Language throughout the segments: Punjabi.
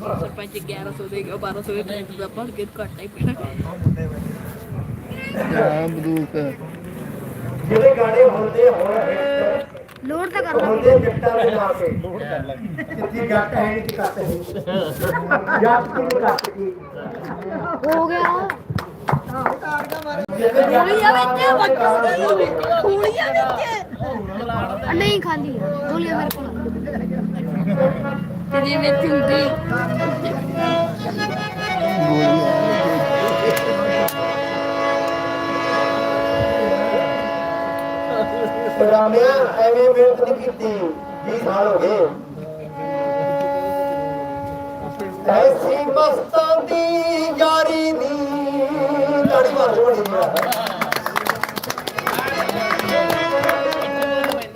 ਸਰਪੰਚ 1100 ਦੇ ਗਿਆ 1200 ਦੇ ਟਰੈਕਟਰ ਦਾ ਭਰ ਕੇ ਘੱਟ ਹੀ। ਪੈਣਾ ਹਾਂ ਬੰਦੂਕ ਜਿਹੜੇ ਗਾਣੇ ਹੁੰਦੇ ਹੁਣ ਹਿੱਟ ਲੋਡ ਤਾਂ ਕਰਨਾ ਹੁੰਦੇ ਜੱਟਾਂ ਦੇ ਨਾਂ ਤੇ ਜਿੱਤੀ ਗੱਟ ਹੈ ਨਹੀਂ ਕੱਟ ਹੈ। ਜੱਟ ਕੀ ਕੱਟ ਕੀ? ਹੋ ਗਿਆ। ਗੋਲੀਆਂ ਵਿੱਚ ਗੋਲੀਆਂ ਵਿੱਚ। ਆ, ਨਹੀਂ ਖਾਂਦੀ ਗੋਲੀਆਂ ਮੇਰੇ ਕੋਲ ਤੇਰੀ ਵਿੱਚ ਹੁੰਦੀ। ਰਾਮਿਆ ਐਵੇਂ ਮਿਹਨਤ ਨਹੀਂ ਕੀਤੀ 20 ਸਾਲ ਹੋ ਗਏ। ਐਸੀ ਮਸਤਾਂ ਦੀ ਯਾਰੀ ਨੀ ਲੜੀ ਮਾਰ ਬਣੀ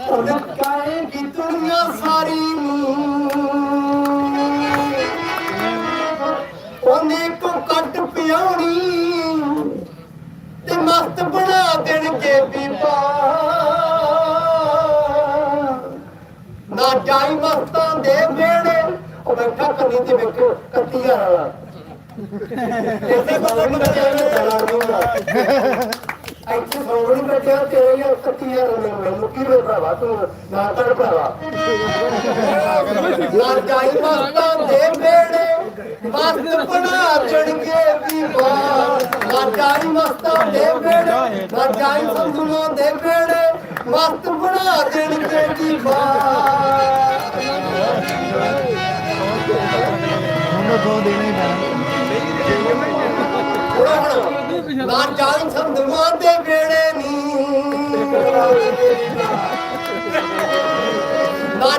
ਹੁਣ ਕਾਏਗੀ ਦੁਨੀਆ ਸਾਰੀ ਨੂੰ ਕੱਟ ਪਿਆਉਣੀ ਤੇ ਮਸਤ ਬਣਾ ਦੇਣਗੇ ਬੀਬਾ ਨਾ ਜਾਈ ਮਸਤਾਂ ਦੇ ਵੇੜੇ। ਉਹ ਬੈਠਾ ਕੰਨੀ ਤੇ ਵੇਖ ਕੱਤੀਆਂ ਵਾਲਾ। ਇਸੇ ਕੋਲ ਬੱਚਿਆਂ ਨੇ ਜਾਣਾ ਇੱਥੇ ਸੌਣੀ ਬੱਚਿਆਂ ਤੇਰੀਆਂ ਕੱਤੀਆਂ ਵਾਲਾ ਮੈਨੂੰ। ਕੀ ਭਰਾਵਾ ਤੂੰ, ਨਾ ਕਰ ਭਰਾਵਾ। ਨਾ ਜਾਈ ਮਸਤਾਂ ਦੇ ਵੇੜੇ। ਮਸਤ ਬਣਾ ਦੇਣਗੇ ਬੀਬਾ ਨਾ ਮਸਤਾਂ ਦੇ ਵੇੜੇ ਨਾ ਸੰਧੂਆਂ ਦੇ ਵੇੜੇ ਮਸਤ ਬਣਾ ਦੇਣਗੇ ਬੀਬਾ ਉਹਨੂੰ ਦੋ ਦੇਣਾ ਪੈਣਾ ਨਾ ਸੰਧੂਆਂ ਦੇ ਵੇੜੇ ਨੀ। ਨਾ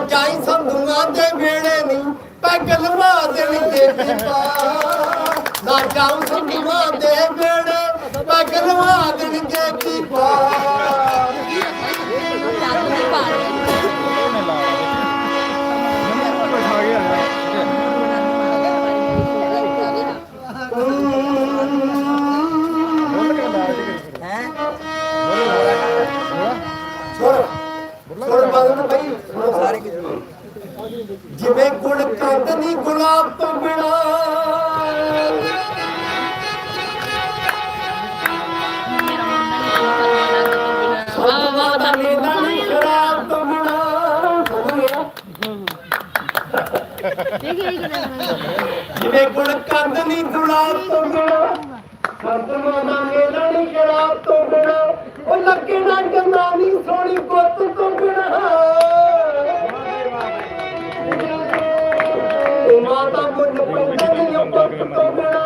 ਸੰਧੂਆਂ ਦੇ ਵੇੜੇ ਨੀ। ਪੈਗ ਲਵਾ ਦੇਣਗੇ ਬੀਬਾ ਨਾ ਜਾਈ ਸੰਧੂਆਂ ਦੇ ਵੇੜੇ ਪੈਗ ਲਵਾ ਦੇਣਗੇ ਬੀਬਾ ਸੰਤ ਮਾਨਾਂਗੇ ਨਹੀਂ ਸ਼ਰਾਬ ਤੋਂ ਬਿਨਾ ਉਹ ਲੱਗੇ ਨਾ ਜੰਨਾ ਨਹੀਂ ਸੋਹਣੀ ਗੁੱਤ ਤੋਂ ਬਿਨਾ ਉਹ ਮਾਤਾ ਮੁੰਡ ਪੈਂਦਾ ਨਹੀਂ ਉਹ ਪੁੱਤ ਤੋਂ ਬਿਨਾ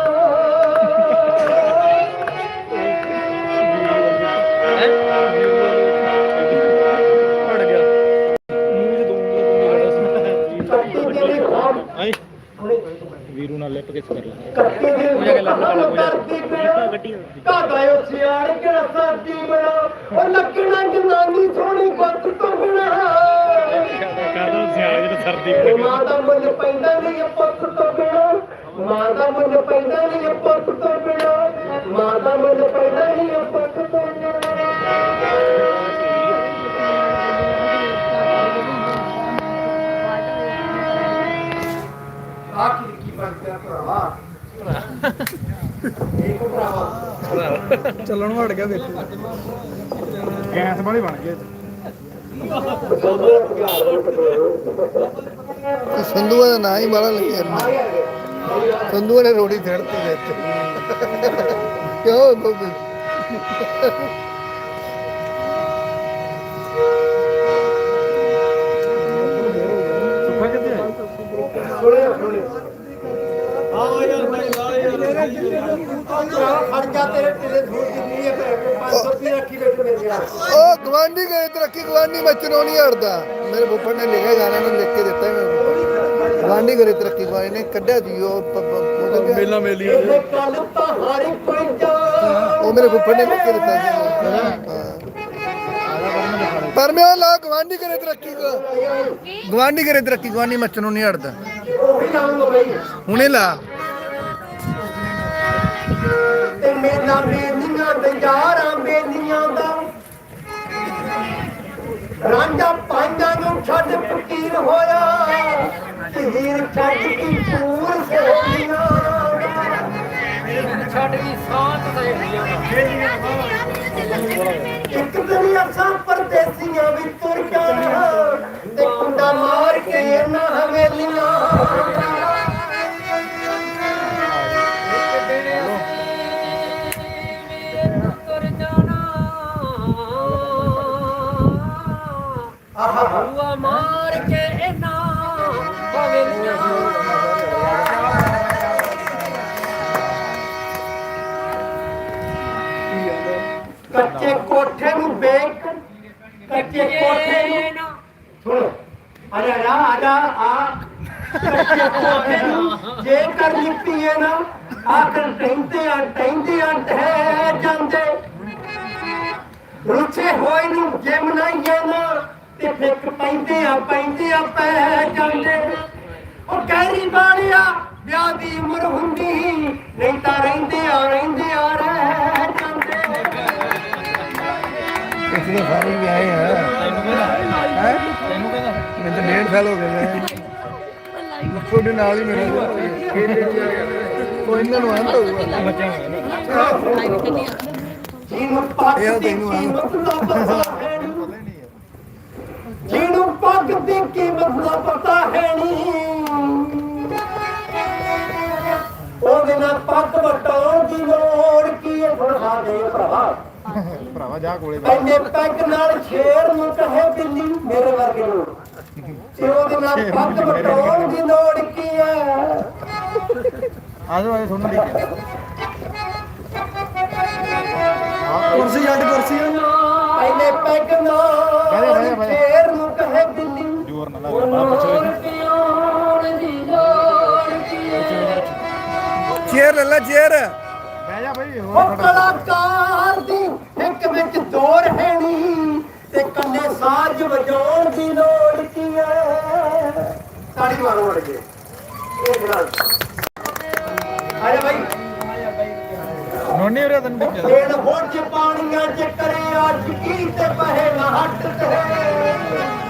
ਵੀਰੂ ਨਾਲ ਲਿਪ ਕਿਸ ਕਰ ਲਾ। ਕੱਟੀ ਜਿਹੜੀ ਤੇ ਮਾਂ ਦਾ ਮੁੱਲ ਪੈਂਦਾ ਨਹੀਂ ਪੁੱਤ ਤੋਂ ਬਿਨਾ। ਮਾਂ ਦਾ ਮੁੱਲ ਪੈਂਦਾ ਨਹੀਂ ਪੁੱਤ ਤੋਂ ਬਿਨਾ। ਮਾਂ ਦਾ ਮੁੱਲ ਪੈਂਦਾ ਨਹੀਂ ਪੁੱਤ ਤੋਂ ਆਖਿਰ ਕੀ ਬਣ ਗਿਆ ਭਰਾਵਾ? ਇੱਕ ਭਰਾਵਾ। ਚੱਲਣ ਵੜ ਗਿਆ ਵੇਖੋ। ਗੈਸ ਵਾਲੀ ਬਣ ਗਈ। ਸੰਧੂਆ ਦਾ ਨਾਂ ਹੀ ਬੜਾ ਲੱਗਿਆ ਸੰਧੂਆ ਨੇ ਰੋੜੀ ਫੜਤੀ ਵਿੱਚ। ਕਿਉਂ ਬੱਬੂ ਆ ਯਾਰ ਮੈਂ ਲਾ ਯਾਰ ਜਾ ਤੇਰੇ ਤੇਰੇ ਧੂੜ ਕਿੰਨੀ ਹੈ ਤੇ 500 ਰੁਪਏ ਰੱਖੀ ਬੈਠ ਮੇਰੇ ਉਹ ਗਵਾਂਢੀ ਗਏ ਤਰੱਕੀ ਗਵਾਂਢੀ ਮੱਚਣੋਂ ਨਹੀਂ ਹਟਦਾ। ਮੇਰੇ ਫੁੱਫੜ ਨੇ ਲਿਖਿਆ ਗਾਣਾ ਨੂੰ ਲਿਖ ਕੇ ਦਿੱਤਾ ਹੈ ਗਵਾਂਢੀ ਕਰੇ ਤਰੱਕੀ ਗਵਾਂਢੀ ਨੇ ਕੱਢਿਆ ਸੀ ਉਹ ਮੇਲਾ ਮੇਲੀ ਇਹ ਕੱਲ ਤਾਂ ਹਾਰੀ ਪੈਂਦਾ ਉਹ ਮੇਰੇ ਫੁੱਫੜ ਨੇ ਲਿਖ ਕੇ ਦਿੱਤਾ ਸੀ ਹਾਂ। ਪਰ ਮੈਂ ਉਹ ਲਾ ਗਵਾਂਢੀ ਕਰੇ ਤਰੱਕੀ ਗਵਾਂਢੀ ਕਰੇ ਤਰੱਕੀ ਗਵਾਂਢੀ ਮੱਚਣੋਂ ਨਹੀਂ ਹਟਦਾ। ਉਹੀ ਲਾਉਂਗਾ ਬਈ ਹੁਣੇ ਲਾ। ਤੇ ਮੇਲਾ ਮੇਲੀਆਂ ਤੇ ਯਾਰਾਂ ਮੇਲੀਆਂ ਦਾ। ਰਾਂਝਾ ਪਾਂਡਾਂ ਨੂੰ ਛੱਡ ਫਕੀਰ ਹੋਇਆ ਹੀਰ ਛੱਡ ਕੀ ਪੂਰ ਸੋਹਣੀਆਂ ਛੱਡ ਗਈ ਸਾਥ ਸਹੇਲੀਆਂ ਇੱਕ ਦੁਨੀਆ ਸਾਂ ਪਰਦੇਸੀਆਂ ਵੀ ਤੁਰ ਗਿਆ ਤੇ ਕੁੰਡਾ ਮਾਰ ਕੇ ਨਾ ਹਵੇਲੀਆਂ। ਹੁਆ ਮਾਰ ਕੇ ਇਹਨਾਂ ਹਵੇਲੀਆਂ ਕੱਚੇ ਕੋਠੇ ਨੂੰ ਵੇਖ ਕੱਚੇ ਕੋਠੇ ਨੂੰ ਸੁਣ। ਆ ਜਾ ਆ ਜਾ ਆ। ਕੱਚੇ ਕੋਠੇ ਨੂੰ ਜੇ ਕਰ ਲਿੱਤੀ ਹੈ ਨਾ ਆਖਰ ਟੈਂਦੇ ਆ ਟੈਂਦੇ ਆ ਟਹਿ ਜਾਂਦੇ। ਰੁੱਛੇ ਹੋਏ ਨੂੰ ਜੇ ਮਨਾਈਏ ਨਾ ਤੇ ਫਿੱਕ ਪੈਂਦੇ ਆ ਪੈਂਦੇ ਆ ਪੈ ਜਾਂਦੇ। ਉਹ ਕਹਿਰੀ ਬਾਣਿਆ ਵਿਆਹ ਦੀ ਉਮਰ ਹੁੰਦੀ ਨਹੀਂ ਤਾਂ ਰਹਿੰਦੇ ਆ ਰਹਿੰਦੇ ਆ ਰਹਿ ਜਾਂਦੇ। ਇਸ ਦੇ ਸਾਰੇ ਵੀ ਆਏ ਆ। ਹੈ? ਮੈਨੂੰ ਤਾਂ ਡੇਢ ਸਾਲ ਹੋ ਗਏ ਮੈਂ ਤੁਹਾਡੇ ਨਾਲ ਹੀ ਮੇਰਾ ਉਹ ਇਹਨਾਂ ਨੂੰ ਆਂਦਾ ਹੋਊਗਾ। ਜਿਹਨੂੰ ਪੱਗ ਇਹ ਦੀ ਤੈਨੂੰ ਆ। ਕੀਮਤ ਦਾ ਪਤਾ ਹੈ ਨੀ। ਜਿਹਨੂੰ ਪੱਗ ਦੀ ਕੀਮਤ ਦਾ ਪਤਾ ਹੈ ਨਹੀਂ ਉਹਦੇ ਨਾਲ ਪੱਗ ਵਟਾਉਣ ਦੀ ਲੋੜ ਕੀ ਹੈ? ਫੜਾ ਦੇ ਭਰਾ। ਭਰਾਵਾ ਜਾ ਕੋਲੇ ਐਨੇ ਪੈਗ ਨਾਲ ਸ਼ੇਰ ਨੂੰ ਕਹੇ ਬਿੱਲੀ ਮੇਰੇ ਵਰਗੇ ਨੂੰ। ਤੇ ਉਹਦੇ ਨਾਲ ਪੱਗ ਵਟਾਉਣ ਦੀ ਲੋੜ ਕੀ ਹੈ? ਆ ਜਾਓ ਆ ਤੁਹਾਨੂੰ ਦੇਖਿਆ ਕੁਰਸੀ ਛੱਡ ਕੁਰਸੀ। ਐਨੇ ਪੈਗ ਨਾਲ। ਸ਼ੇਰ ਲਾ ਬੜਾ ਚੇਅਰ ਲੈ ਲੈ ਚੇਅਰ। ਬਹਿ ਜਾ ਭਾਈ ਉਹ ਕਲਾਕਾਰ ਦੀ ਇੱਕ ਵਿੱਚ ਦੌਰ ਹੈ ਨੀ ਤੇ ਕੰਨੇ ਸਾਜ ਵਜਾਉਣ ਦੀ ਲੋੜ ਕੀ ਹੈ ਤਾੜੀ ਮਾਰੋ ਮੜ ਕੇ ਇਹ ਗਲਾਸ ਆ ਜਾ ਭਾਈ ਨੋਨੀ ਵੀਰੇ ਤੈਨੂੰ ਦੇਖਿਆ ਦੇਣ ਹੋਣ ਚ ਪਾਣੀਆਂ ਚ ਕਰੇ ਅੱਜ ਕੀ ਤੇ ਪਹੇ ਨਾ ਹੱਟ ਤੇ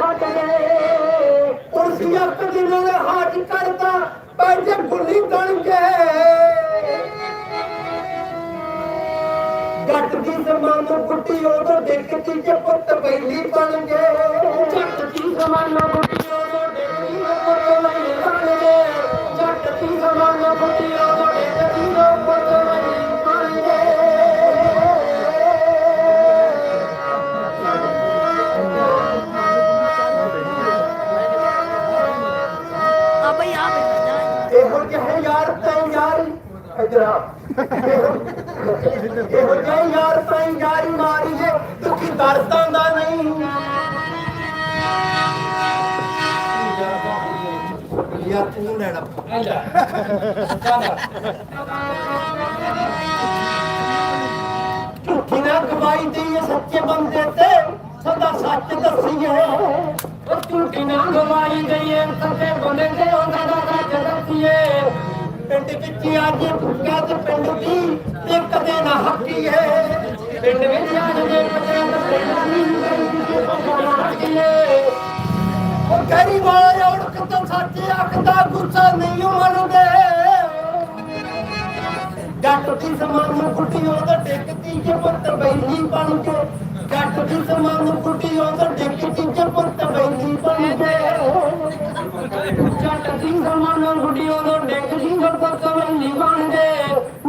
ਨਾ ਕੁਝ ਖੱਟਦੇ ਕੁਰਸੀ ਅੱਕ ਦਿਨਾਂ ਦੇ ਹਾਟ ਕਰਦਾ ਪੈਜੇ ਭੁੱਲੀ ਬਣ ਕੇ ਜੱਟ ਦੀ ਜ਼ਮਾਨੋ ਕੁੱਟੀ ਉਦੋਂ ਦੇਖਤੀ ਜੇ ਪੁੱਤ ਬੈਲੀ ਬਣ ਗਏ। ਜੱਟ ਦੀ ਜ਼ਮਾਨੋ ਕੁੱਟੀ ਉਦੋਂ ਦੇਖਤੀ ਜੇ ਪੁੱਤ ਬੈਲੀ ਬਣ ਗਏ। ਜੱਟ ਦੀ ਜ਼ਮਾਨੋ ਕੁੱਟੀ ਯਾਰ ਤੂੰ ਲੈਣਾ ਝੂਠੀ ਨਾ ਗਵਾਈ ਦੀ ਸੱਚੇ ਬੰਦੇ ਤੇ ਸਦਾ ਸੱਚ ਦੱਸੀਏ ਉਹ ਝੂਠੀ ਨਾ ਗਵਾਈ ਗਈ ਸੱਚੇ ਬੰਦੇ ਤੇ ਉਹਨਾਂ ਦਾ ਸੱਚ ਦੱਸੀਏ ਪਿੰਡ ਵਿੱਚ ਅੱਜ ਕਦ ਪਿੰਡ ਦੀ ਤੇ ਕਦੇ ਨਾ ਹੱਕੀਏ ਪਿੰਡ ਵਿੱਚ ਅੱਜ ਦੇ ਪਤਰੰਦ ਪਿੰਡ ਦੀ ਕਦੇ ਨਾ ਹੱਕੀਏ ਉਹ ਗਰੀ ਵਾਲਾ ਔੜਕ ਤੋਂ ਸੱਚ ਆਖਦਾ ਗੁੱਸਾ ਨਹੀਂ ਮੰਨਦੇ। ਜੱਟ ਦੀ ਸਮਾਨ ਨੂੰ ਕੁੱਟੀ ਉਹਦਾ ਟਿਕਦੀ ਜੇ ਪੁੱਤ ਬੈਲੀ ਬਣ ਕੇ ਜੱਟ ਦੀ ਸਮਾਨ ਨੂੰ ਕੁੱਟੀ ਉਹਦਾ ਟਿਕਦੀ ਜੇ ਪੁੱਤ ਬੈਲੀ ਬਣ ਕੇ ਜੱਟ ਦੀ ਸਮਾਨ ਨੂੰ ਕੁੱਟੀ ਉਹਦਾ ਟਿਕਦੀ ਜੇ ਪੁੱਤ ਬੈਲੀ ਬਣ ਕੇ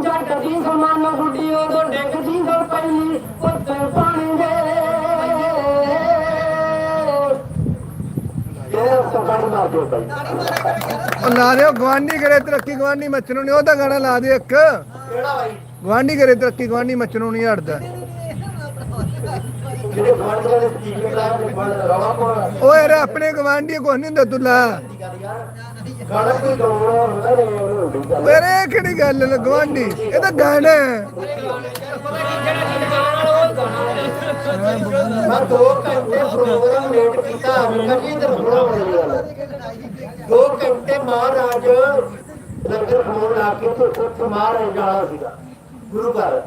ਜੱਟ ਦੀ ਸਮਾਨ ਨੂੰ ਕੁੱਟੀ ਉਹਦਾ ਟਿਕਦੀ ਜੇ ਪਹਿਲੀ ਪੁੱਤ ਬਣ ਗਏ ਲਾ ਦਿਓ ਗਵਾਂਢੀ ਕਰੇ ਤਰੱਕੀ ਗਵਾਂਢੀ ਮੱਛਰ ਨਹੀਂ ਉਹਦਾ ਗਾਣਾ ਲਾ ਦਿਓ ਇੱਕ। ਕਿਹੜਾ ਗਵਾਂਢੀ ਕਰੇ ਤਰੱਕੀ ਗਵਾਂਢੀ ਮੱਛਰ ਨਹੀਂ ਹਟਦਾ। ਓਏ ਯਾਰ ਆਪਣੇ ਗਵਾਂਢੀ ਕੁਛ ਨਹੀਂ ਹੁੰਦਾ ਤੁਲਾ ਇਹ ਕਿਹੜੀ ਗੱਲ ਗਵਾਂਢੀ ਇਹ ਤਾਂ ਗਾਣਾ ਹੈ। ਮੈਂ ਦੋ ਘੰਟੇ ਪ੍ਰੋਗਰਾਮ ਲੇਟ ਕੀਤਾ ਕਦੀ ਤੇ ਥੋੜਾ ਬਣੀ ਗੱਲ ਦੋ ਘੰਟੇ ਮਹਾਰਾਜ ਲੰਗਰ ਖਾਣ ਲਾ ਕੇ ਤੇ ਉੱਥੇ ਮਹਾਰਾਜ ਜਾਣਾ ਸੀਗਾ ਗੁਰੂ ਘਰ।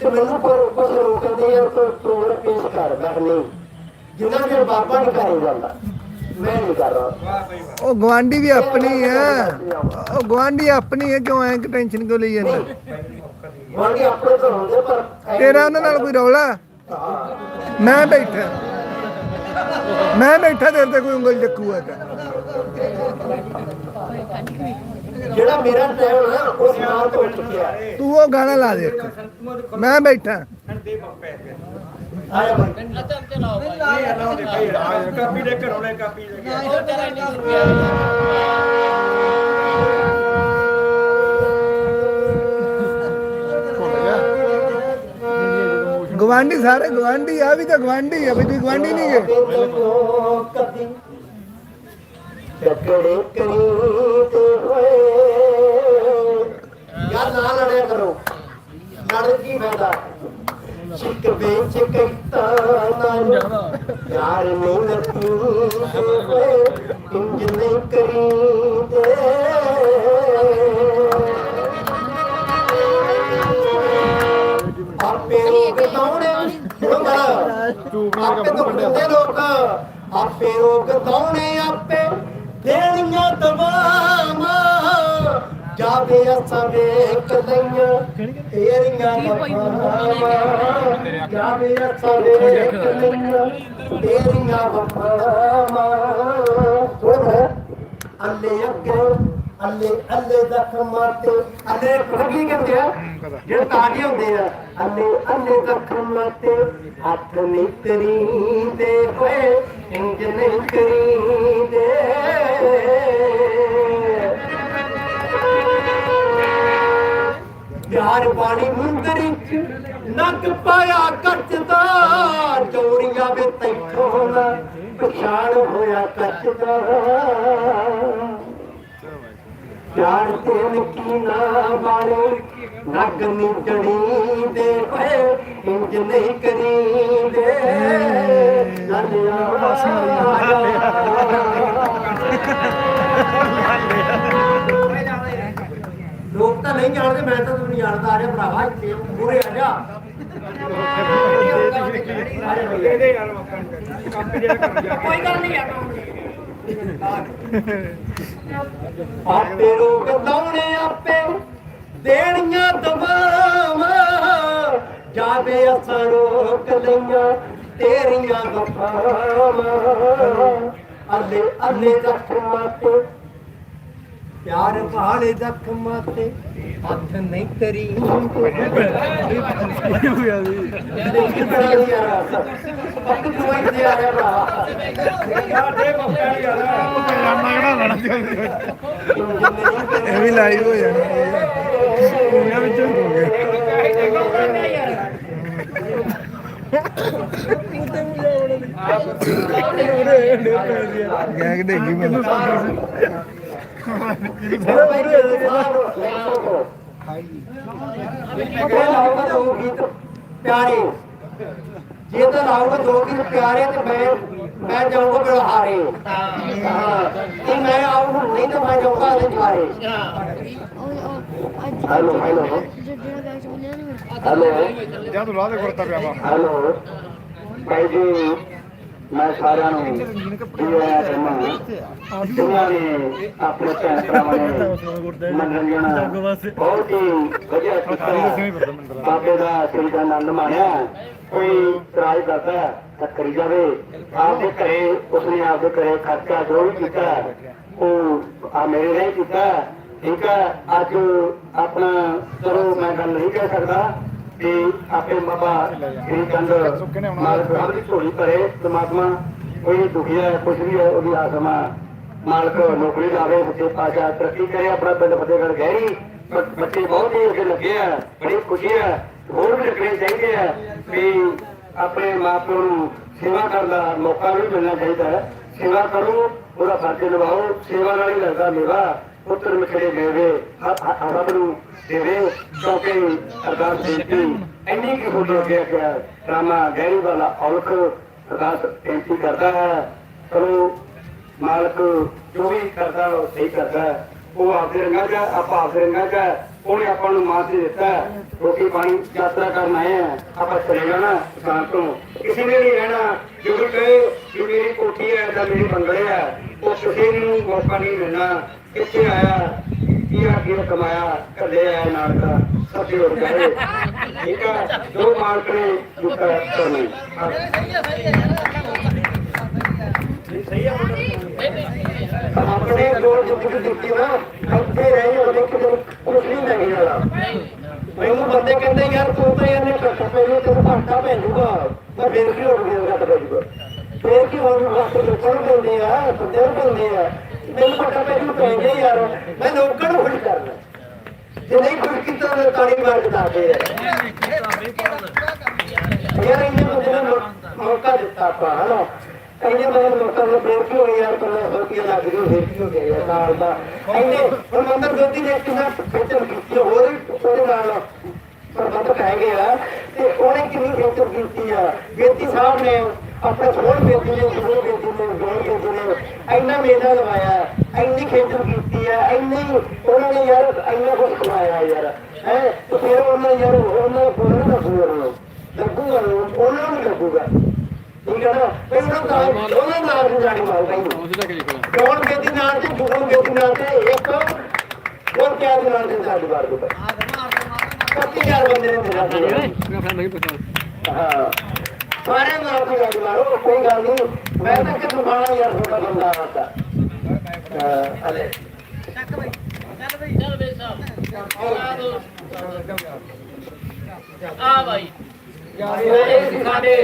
ਤੇ ਮੈਨੂੰ ਪਰ ਕੁਝ ਲੋਕ ਕਹਿੰਦੇ ਯਾਰ ਕੋਈ ਪ੍ਰੋਗਰਾਮ ਪੇਸ਼ ਕਰ। ਮੈਂ ਕਿਹਾ ਨਹੀਂ ਜਿੰਨਾ ਚਿਰ ਬਾਬਾ ਨਹੀਂ ਕਰੀ ਜਾਂਦਾ ਮੈਂ ਨਹੀਂ ਕਰ ਰਹਾ। ਉਹ ਗਵਾਂਢੀ ਵੀ ਆਪਣੀ ਹੈ। ਉਹ ਗਵਾਂਢੀ ਆਪਣੀ ਹੈ ਕਿਉਂ ਐਂ ਟੈਨਸ਼ਨ ਕਿਉਂ ਲਈ ਜਾਂਦਾ? ਵਾਂਗੇ ਆਪਣੇ ਤੋਂ ਹੁੰਦੇ ਪਰ ਤੇਰਾ ਉਹਨਾਂ ਨਾਲ ਕੋਈ ਰੌਲਾ? ਮੈਂ ਬੈਠਾ। ਮੈਂ ਬੈਠਾ ਤੇਰੇ ਤੇ ਕੋਈ ਉਂਗਲ ਚੱਕੂਗਾ ਤਾਂ। ਜਿਹੜਾ ਮੇਰਾ ਟਾਈਮ ਹੈ ਉਸ ਨਾਲ ਤੋਂ ਚੁੱਕਿਆ ਤੂੰ ਉਹ ਗਾਣਾ ਲਾ ਦੇ। ਮੈਂ ਬੈਠਾ। ਆਇਆ ਬਾਈ। ਗਵਾਂਢੀ ਸਾਰੇ ਗਵਾਂਢੀ ਆ ਵੀ ਤਾਂ ਗਵਾਂਢੀ ਆ, ਵੀ ਤੁਸੀਂ ਗਵਾਂਢੀ ਨਹੀਂ ਗਏ ਟਕੜੇ ਕਰੀਦੇ ਹੋਏ ਯਾਰ ਨਾ ਲੜਿਆ ਕਰੋ। ਲੜ ਕੀ ਫਾਇਦਾ ਚਿੱਕ ਵਿੱਚ ਕਿਤਾ ਨਾਲ ਯਾਰ ਨਹੀਂ ਹੋਏ, ਇੰਜ ਨਹੀਂ ਕਰੀਦੇ। ਆਪੇ ਰੋਗ ਦੌੜੇ। ਹੁੰਦਾ ਆਪੇ ਬੰਦੇ ਲੋਕ ਆਪੇ ਰੋਗ ਦੌੜੇ ਆਪੇ ਦੇਣੀਆਂ ਦਵਾਵਾਂ ਜਾਵੇ ਅਸਾਂ ਵੇਖ ਲਈਆਂ ਤੇਰੀਆਂ ਵਫਾਵਾਂ ਜਾਵੇ ਅਸਾਂ ਵੇਖ ਲਈਆਂ ਤੇਰੀਆਂ ਵਫਾਵਾਂ ਅੱਲੇ ਅੱਗੇ। ਅੱਲੇ ਅੱਲੇ ਜ਼ਖਮਾਂ ਤੇ ਅੱਲੇ ਕੀ ਕਹਿੰਦੇ ਆ? ਜਿਹੜੇ ਤਾੜੀ ਹੁੰਦੇ ਆ। ਅੱਲੇ ਅੱਲੇ ਜ਼ਖਮਾਂ ਤੇ ਹੱਥ ਨਹੀਂ ਕਰੀਂਦੇ ਹੋਏ ਇੰਜ ਨਹੀਂ ਕਰੀਂਦੇ। ਯਾਰ ਪਾਣੀ ਮੁੰਦਰੀ ਚ ਨੱਕ ਪਾਇਆ ਕੱਚਦਾ ਚੋਰੀਆਂ ਵੇ ਤੈਥੋਂ ਪਛਾਣ ਹੋਇਆ ਕੱਚਦਾ ਯਾਰ ਤੇ ਕੀ ਨਾ ਬਾਣੇ ਨੱਕ ਨੀ ਚੜੀ ਦੇ ਹੋਏ ਇੰਜ ਨਹੀਂ ਕਰੀ ਦੇ ਲੋਕ ਤਾਂ ਨਹੀਂ ਜਾਣਦੇ ਮੈਂ ਤਾਂ ਤੁਹਾਨੂੰ ਜਾਣਦਾ। ਆ ਰਿਹਾ ਭਰਾਵਾ ਇੱਥੇ ਪੂਰੇ ਆ ਜਾ। ਕੋਈ ਗੱਲ ਨਹੀਂ ਯਾਰ ਆਪੇ ਰੋਗ ਲਾਉਣੇ ਆਪੇ ਦੇਣੀਆਂ ਦਵਾਵਾਂ। ਜਾਵੇ ਅਸਾਂ ਰੋਕ ਲਈਆਂ ਤੇਰੀਆਂ ਵਫਾਵਾਂ ਅੱਲੇ ਅੱਲੇ ਜ਼ਖਮਾਂ ਤੇ ਪਿਆਰ ਵਾਲੇ ਜ਼ਖਮਾਂ ਤੇ ਹੱਥ ਨਹੀਂ ਕਰੀ ਪੱਕ ਕੋਈ ਤੇ ਆ ਰਿਹਾ ਭਰਾ ਇਹ ਵੀ ਲਾਈਵ ਹੋ ਜਾਣਾ। ਪੂਰਾ ਵਿੱਚ ਹੋ ਗਿਆ। ਗੈਗ ਡੇਗੀ ਮੈਨੂੰ ਪਿਆਰੇ ਜੇ ਤਾਂ ਲਾਊਗਾ ਦੋ ਗੀਤ ਪਿਆਰੇ ਤੇ ਮੈਂ ਮੈਂ ਜਾਊਂਗਾ ਬਿਲਹਾਰੇ ਹਾਂ ਤੇ ਮੈਂ ਆਊਂ ਨਹੀਂ ਤਾਂ ਮੈਂ ਜਾਊਂਗਾ ਅੱਜ ਹੈਲੋ ਹੈਲੋ ਮੇਰੇ ਹੈਲੋ ਜਾਂ ਤੂੰ ਰਾਹ ਦੇ ਕੁਰਤਾ ਪਿਆਵਾ ਹੈਲੋ ਭਾਈ ਜੀ ਮੈਂ ਸਾਰਿਆਂ ਨੂੰ ਜੀ ਆਇਆਂ ਕਹਿੰਦਾ ਜਿਨ੍ਹਾਂ ਨੇ ਆਪਣੇ ਭੈਣ ਭਰਾਵਾਂ ਨੇ ਮਨੋਰੰਜਨ ਬਹੁਤ ਹੀ ਵਧੀਆ ਕੀਤਾ। ਬਾਬੇ ਦਾ ਸ੍ਰੀ ਦਾ ਆਨੰਦ ਮਾਣਿਆ। ਕੋਈ ਇਤਰਾਜ਼ ਕਰਦਾ ਤਾਂ ਕਰੀ ਜਾਵੇ। ਆਪਦੇ ਘਰੇ, ਉਸਨੇ ਆਪਦੇ ਘਰੇ ਖਰਚਾ ਜੋ ਵੀ ਕੀਤਾ ਉਹ ਆ ਮੇਰੇ ਨਹੀਂ ਕੀਤਾ ਠੀਕ ਹੈ, ਅੱਜ ਆਪਣਾ ਚਲੋ ਮੈਂ ਗੱਲ ਨਹੀਂ ਕਹਿ ਸਕਦਾ। ਕਿ ਆਪੇ ਬਾਬਾ ਸ੍ਰੀ ਚੰਦ ਮਾਲਕ ਰੱਬ ਦੀ ਝੋਲੀ ਭਰੇ ਪ੍ਰਮਾਤਮਾ, ਕੋਈ ਦੁਖੀ ਹੈ ਕੁਝ ਵੀ ਹੈ, ਉਹਦੀ ਆਸਮਾ ਮਾਲਕ ਨੌਕਰੀ ਲਾਵੇ ਸੱਚੇ ਪਾਸ਼ਾ ਤਰੱਕੀ ਕਰੇ, ਆਪਣਾ ਪਿੰਡ ਫਤਿਹਗੜ੍ਹ ਗਹਿਰੀ, ਬੱਚੇ ਬਹੁਤ ਹੀ ਅੱਗੇ ਲੱਗੇ ਆ, ਬੜੀ ਖੁਸ਼ੀ ਹੈ, ਹੋਰ ਵੀ ਰੱਖਣੇ ਚਾਹੀਦੇ ਆ ਵੀ ਆਪਣੇ ਮਾਪਿਆਂ ਨੂੰ ਸੇਵਾ ਕਰਨ ਦਾ ਮੌਕਾ ਵੀ ਮਿਲਣਾ ਚਾਹੀਦਾ ਹੈ। ਸੇਵਾ ਕਰੋ, ਉਹਦਾ ਫਰਜ਼ ਨਿਭਾਓ, ਸੇਵਾ ਨਾਲ ਹੀ ਲੱਗਦਾ ਮੇਵਾ। ਪੁੱਤਰ ਮਿੱਠੜੇ ਮੇਵੇ ਰੱਬ ਨੂੰ ਦੇਵੇ, ਕਿਉਂਕਿ ਅਰਦਾਸ ਬੇਨਤੀ ਇੰਨੀ ਕਿ ਫੋਟੋ ਅੱਗੇ ਗਿਆ ਰਾਮਾ ਗਹਿਰੀ ਵਾਲਾ ਔਲਖ ਅਰਦਾਸ ਬੇਨਤੀ ਕਰਦਾ ਹੈ। ਚਲੋ, ਮਾਲਕ ਜੋ ਵੀ ਕਰਦਾ, ਉਹ ਸਹੀ ਕਰਦਾ ਉਹ ਆਪਦੇ ਰੰਗਾਂ 'ਚ ਆਪਾਂ ਆਪਦੇ ਰੰਗਾਂ 'ਚ ਉਹਨੇ ਆਪਾਂ ਨੂੰ ਮਾਰ ਦੇ ਦਿੱਤਾ ਹੈ। ਰੋਟੀ ਪਾਣੀ ਯਾਤਰਾ ਕਰਨ ਆਏ ਆ ਆਪਾਂ ਚਲੇ ਜਾਣਾ ਦੁਕਾਨ ਤੋਂ। ਕਿਸੇ ਨੇ ਨਹੀਂ ਰਹਿਣਾ। ਜੋ ਵੀ ਕਹੇ ਕੋਠੀ ਹੈ ਜਾਂ ਮੇਰੀ ਬੰਗਲੇ ਹੈ ਉਹ ਕਿਸੇ ਨੂੰ ਮੌਕਾ ਨਹੀਂ ਮਿਲਣਾ। ਕਿੱਥੇ ਆਇਆ ਕੀ ਆ ਕੀ ਕਮਾਇਆ ਕਦੇ ਆਇਆ ਨਾਲ ਦਾ ਸਭ ਹੋ ਠੀਕ ਹੈ ਜੋ ਮਾਲਕ ਨੇ ਦਿੱਤਾ ਕਰਨਾ ਆਪਣੇ ਕੋਲ ਜੋ ਦਿੱਤੀ ਨਾ ਉੱਥੇ ਰਹੀ ਉਹਦੇ ਕੋਲ ਕੁਝ ਨਹੀਂ ਨਹੀਂ ਵਾਲਾ ਮੈਨੂੰ ਬੰਦੇ ਕਹਿੰਦੇ, ਯਾਰ ਤੂੰ ਤਾਂ ਇਹਨੇ ਕੱਟ ਪਹਿਲੇ ਤੈਨੂੰ ਘਾਟਾ ਪੈ ਜਾਊਗਾ। ਮੈਂ ਫੇਰ ਕੀ ਹੋ ਗਿਆ, ਘਾਟਾ ਪੈ ਫੇਰ ਕੀ ਹੋ ਲੋਕਾਂ ਨੂੰ ਆ ਬੰਦੇ ਨੂੰ ਆ। ਮੈਨੂੰ ਘਾਟਾ ਪੈ ਪੈਂਦੇ ਯਾਰ, ਮੈਂ ਲੋਕਾਂ ਨੂੰ ਖੁਸ਼ ਕਰਨਾ ਜੇ ਨਹੀਂ ਖੁਸ਼ ਕੀਤਾ ਤਾਂ ਤਾੜੀ ਮਾਰ ਕੇ ਦੱਸਦੇ ਯਾਰ। ਯਾਰ ਇਹਨੇ ਨੂੰ ਮੌ- ਮੌਕਾ ਦਿੱਤਾ ਆਪਾਂ, ਹਨਾ? ਇਹਨੇ ਬੰਦੇ ਨੂੰ ਫੇਰ ਕੀ ਹੋਇਆ ਯਾਰ, ਪਹਿਲਾਂ ਸੋਚੀਆ ਲੱਗ ਗਈ ਫੇਰ ਕੀ ਹੋ ਗਿਆ ਯਾਰ ਸਾਲ ਦਾ। ਇਹਨੇ ਹੁਣ ਮੰਦਰ ਦੋਤੀ ਨੇ ਕਿੰਨਾ ਖੇਚਲ ਕੀਤੀ, ਹੋਰ ਉਹਦੇ ਨਾਲ ਪ੍ਰਬੰਧ ਪੈ ਗਿਆ ਤੇ ਉਹਨੇ ਕਿੰਨੀ ਖੇਚਲ ਕੀਤੀ ਆ। ਬੇਤੀ ਸਾਹਿਬ ਨੇ ਆਪਣੇ ਸੋਹਣ ਬੇਟੀ ਨੇ ਗੁਰੂ ਬੇਟੀ ਨੇ ਗੋਰ ਬੇਟੀ ਨੇ ਇੰਨਾ ਮੇਲਾ ਲਵਾਇਆ ਇੰਨੀ ਖੇਚਲ ਕੀਤੀ ਆ ਇੰਨੀ ਉਹਨਾਂ ਨੇ ਯਾਰ ਇੰਨਾ ਕੁਝ ਖਵਾਇਆ ਯਾਰ। ਹੈ ਤੇ ਫਿਰ ਉਹਨਾਂ ਯਾਰ ਉਹਨਾਂ ਕੋਲ ਨਾ ਲੱਗੂਗਾ ਉਹਨਾਂ ਨੂੰ। ਲੱਗੂਗਾ ਉਹਨੂੰ, ਉਹਨਾਂ ਨੂੰ ਲੱਗੂਗਾ। ਠੀਕ ਹੈ ਨਾ? ਉਹਨਾਂ ਦਾ ਉਹਨਾਂ ਨਾਲ ਨੂੰ ਜਾਣੀ ਮਾਰਦਾ ਹੀ ਕੌਣ ਬੇਟੀ ਨਾਲ ਤੇ ਗੁਰੂ ਬੇਟੀ ਨਾਲ ਤੇ ਇੱਕ ਹੋਰ ਕਿਆ ਦੇ ਨਾਲ ਤੇ ਸਾਡੀ ਦੋ ਕੱਤੀ ਯਾਰ ਬੰਦੇ ਨੇ ਹਾਂ। ਸਾਰੇ ਨਾਲ ਦੀ ਗੱਲ ਮਾਰੋ ਕੋਈ ਗੱਲ ਨਹੀਂ। ਮੈਂ ਤਾਂ ਕਿ ਸੁਭਾਣਾ ਯਾਰ ਤੁਹਾਡਾ ਬੰਦਾ ਆਤਾ ਹਲੇ ਆ ਬਾਈ ਇਹ ਸੀ ਸਾਡੇ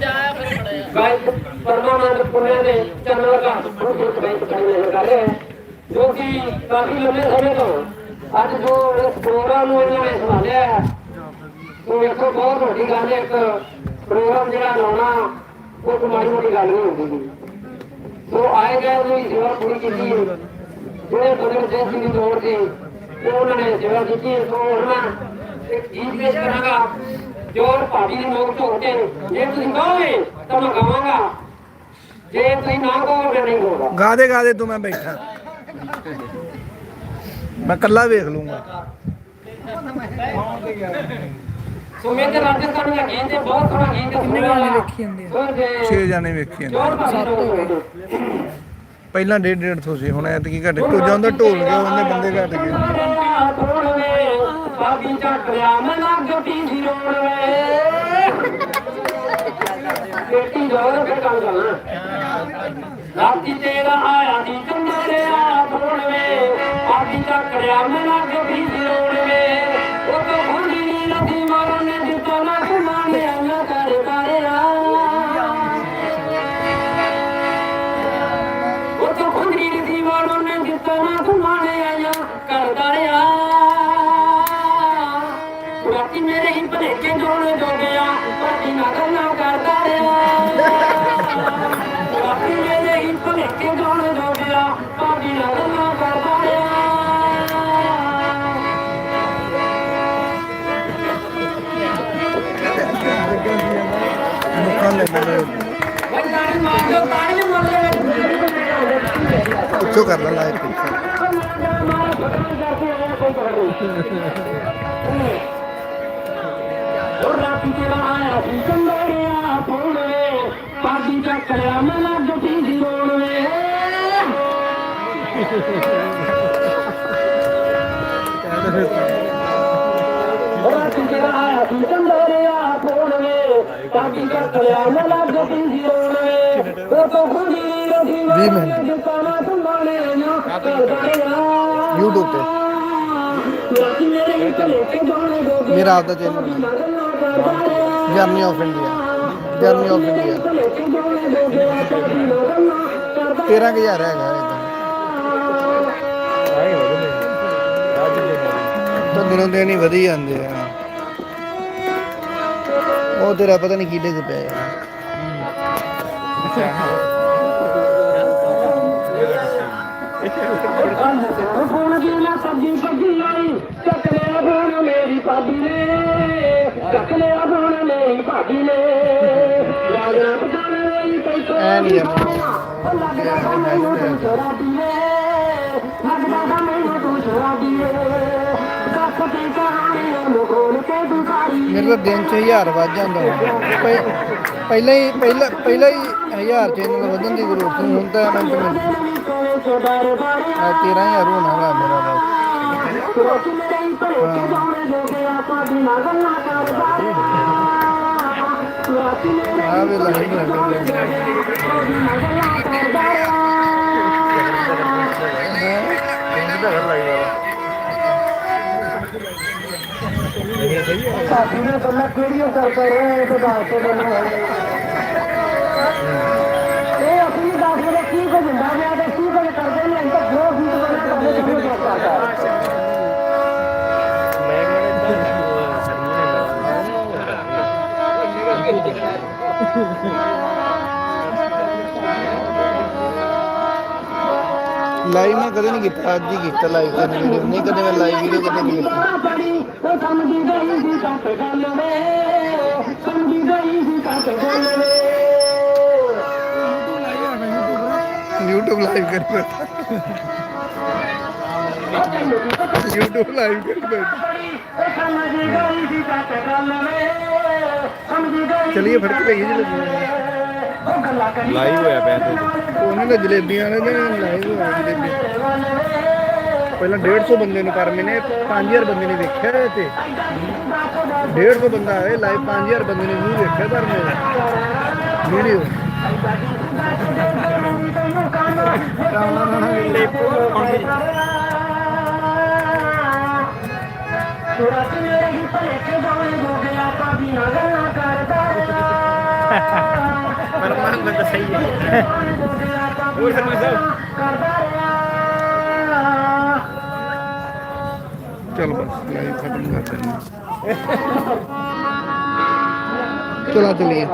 ਜਾ ਫਿਰ ਬੜਿਆ ਗਾਇ ਪਰਮਾਨੰਦ ਪੁਣੇ ਦੇ ਚੰਨਲ ਦਾ ਬਹੁਤ ਬੈਂਕ ਚਾਹੀਏ ਕਰ ਰਹੇ ਹੈ, ਜੋ ਕਿ ਕਾਫੀ ਲੰਮੇ ਸਮੇਂ ਤੋਂ ਅੱਜ ਜੋ ਇਸ ਪ੍ਰੋਗਰਾਮ ਨੂੰ ਇਹਨਾਂ ਨੇ ਸੰਭਾਲਿਆ ਉਹ ਵੇਖੋ, ਬਹੁਤ ਵੱਡੀ ਗੱਲ ਹੈ, ਇੱਕ ਪ੍ਰੋਗਰਾਮ ਜਿਹੜਾ ਲਾਉਣਾ, ਉਹ ਕੋਈ ਮਾੜੀ ਮੋਟੀ ਗੱਲ ਨਹੀਂ ਹੁੰਦੀ। ਗੀ। ਸੋ ਆਏ ਗਏ ਉਹਦੀ ਸੇਵਾ ਪੂਰੀ ਕੀਤੀ ਜਿਹੜੇ ਬਦਲ ਸਿੰਘ ਦੀ ਲੋੜ ਸੀ ਉਹਨਾਂ ਨੇ ਸੇਵਾ ਕੀਤੀ ਸੋ ਹੁਣ ਇੱਕ ਗੀਤ ਪੇਸ਼ ਕਰਾਂਗਾ ਜੋਰ ਭਾੜੀ ਦੇ ਲੋਕ ਝੋਟੇ ਜੇ ਤੁਸੀਂ ਕਹੋਗੇ ਤਾਂ ਮੈਂ ਗਾਵਾਂਗਾ। ਜੇ ਤੁਸੀਂ ਨਾ ਕਹੋਗੇ ਨਹੀਂ ਗਾਉਂਦਾ। ਗਾ ਦੇ ਗਾ ਦੇ ਤੂੰ, ਮੈਂ ਬੈਠਾ। ਮੈਂ ਕੱਲਾ ਵੇਖ ਲੂੰਗਾ। ਸੋ ਮੇਰੇ ਤੇ ਰਾਜਸਥਾਨ ਦਾ ਗੀਤ ਹੈ ਬਹੁਤ ਸੋਹਣਾ ਗੀਤ ਹੈ ਕਿੰਨੇ ਗਾਣੇ ਵੇਖੀ ਜਾਂਦੇ ਆ? 6 ਜਾਣੇ ਵੇਖੀ ਜਾਂਦੇ ਭਾੜੀ ਦੇ। ਲੋਕ ਪਹਿਲਾਂ 1.5 150 ਸੀ ਹੁਣ ਐਤਕੀ ਘਟ। ਕੁਝ ਜਾਂਦਾ ਢੋਲ ਗਿਆ ਉਹਦੇ ਬੰਦੇ ਘਟ ਗਏ। ਬਾਬੀ ਚੱਕਰਿਆ ਮੈਂ ਲੱਗ ਟੀ ਰੋਣ ਵੇ ਬੇਟੀ ਜੋਰ ਕੇ ਕੰਮ ਕਰਨਾ ਰਾਤੀ ਤੇਰਾ ਆਇਆ ਦੀ ਕੰਨੜਿਆ ਬੋਲ ਵੇ ਬਾਬੀ ਚੱਕਰਿਆ ਮੈਂ ਲੱਗ ਟੀ ਰੋਣ ਵੇ। ਉਹ ਲੋਕਾਂ ਲੈ ਲੈ ਵੰਦਾਰੀ ਮਾਰ ਦੋ ਤਾੜੀ ਮੱਲੇ ਪਿੱਛੋਂ ਕਰ ਲੈ ਉਹ ਰਾਤੀ ਤੇਰਾ ਆਇਆ ਸੀ ਮੈਂ ਲੱਗ ਤੋਂ ਖੁਦੀ ਰੋਦੀ ਵੀਹ ਨਾ YouTube ਤੇ ਮੇਰਾ ਆਪਦਾ channel journey of India journey of India 13000 ਹੈਗਾ ਇਹ ਤਾਂ ਦਿਨੋਂ ਦਿਨ ਹੀ ਵਧੀ ਜਾਂਦੇ ਆ। ਉਹ ਤੇਰਾ ਪਤਾ ਨਹੀਂ ਕੀ ਡਿੱਗ ਪਿਆ ਫੋਨ ਦੀ ਨਾ ਸਬਜੀ ਸਬਜੀ ਆਈ ਚੱਕ ਲਿਆ ਫੋਨ ਮੇਰੀ ਭਾਬੀ ਨੇ। ਚੱਕ ਲਿਆ ਫੋਨ ਮੇਰੀ ਭਾਬੀ ਨੇ। ਪੈਸੇ ਐ ਨਹੀਂ ਯਾਰ ਉਹ ਲੱਗਦਾ ਤਾਂ ਮੈਨੂੰ ਤੂੰ ਸ਼ਰਾਬੀ ਨੇ ਮੇਰੇ ਤਾਂ ਦਿਨ ਚ 1000 ਵੱਧ ਜਾਂਦਾ ਪਹਿ- ਪਹਿਲਾਂ ਹੀ, ਪਹਿਲਾਂ ਪਹਿਲਾਂ ਹੀ 1000 ਚੈਨਲ ਵਧਣ ਦੀ ਜ਼ਰੂਰਤ ਸੀ, ਹੁਣ ਤਾਂ ਮਿੰਟ ਆ 13000 ਹੋਣਾ ਵਾ ਮੇਰਾ ਬਸ ਆ ਵੇ ਲਾਈ ਲੱਗ ਸਾਡੀ ਨੇ ਬੰਦਾ ਕਿਹੜੀਆਂ ਕਰਦਾ ਰਹੇ ਤੇ ਦੱਸ ਕੇ ਬੰਦਾ ਲਾਈਵ ਮੈਂ ਕਦੇ ਨਹੀਂ ਕੀਤਾ, ਅੱਜ ਹੀ ਕੀਤਾ ਲਾਈਵ ਤੇ ਵੀਡੀਓ ਨਹੀਂ ਕਦੇ ਮੈਂ ਲਾਈਵ ਵੀਡੀਓ ਕਦੇ ਨਹੀਂ ਕੀਤਾ। ਸਮਝੀ ਗਈ ਸੀ ਕੱਟ ਗੱਲ ਵੇ ਸਮਝੀ ਗਈ ਸੀ ਕੱਟ ਗੱਲ ਵੇ YouTube ਲਾਈਵ ਕਰ ਬੈਠਾ YouTube ਲਾਈਵ ਕਰ ਬੈਠਾ ਉਹ ਸਮਝੀ ਗਈ ਸੀ ਕੱਟ ਲਾਈਵ ਹੋਇਆ ਪਿਆ ਤੇ ਉਹਨਾਂ ਦੇ ਜਲੇਬੀਆਂ ਨੇ ਤੇ ਲਾਈਵ ਹੋਇਆ ਜਲੇਬੀ ਪਹਿਲਾਂ 150 ਬੰਦੇ ਨੂੰ ਪਰ ਮੈਨੇ 5000 ਬੰਦੇ ਨੇ ਵੇਖਿਆ ਇਹ ਤੇ। 150 ਬੰਦਾ ਆਏ ਲਾਈਵ 5000 ਬੰਦੇ ਨੇ ਨਹੀਂ ਵੇਖਿਆ ਪਰ ਮੇਰੇ ਵੀਡੀਓ। ਸੁਰਤ ਮੇਰੇ ਹੀ ਭਲੇ ਕੇ ਜਾਣੇ ਹੋ ਗਿਆ ਪਾਪੀ ਨਾ ਗੱਲਾਂ ਕਰਦਾ। ਮਨ ਬੰਦਾ ਸਹੀ ਹੈ। ਹੋਰ ਸਰਮਾ ਸਾਹਿਬ ਚਲ ਬਸ ਲਾਈਵ ਖਤਮ ਕਰ ਦਿੰਦੇ। ਚਲਾ ਚਲੀਏ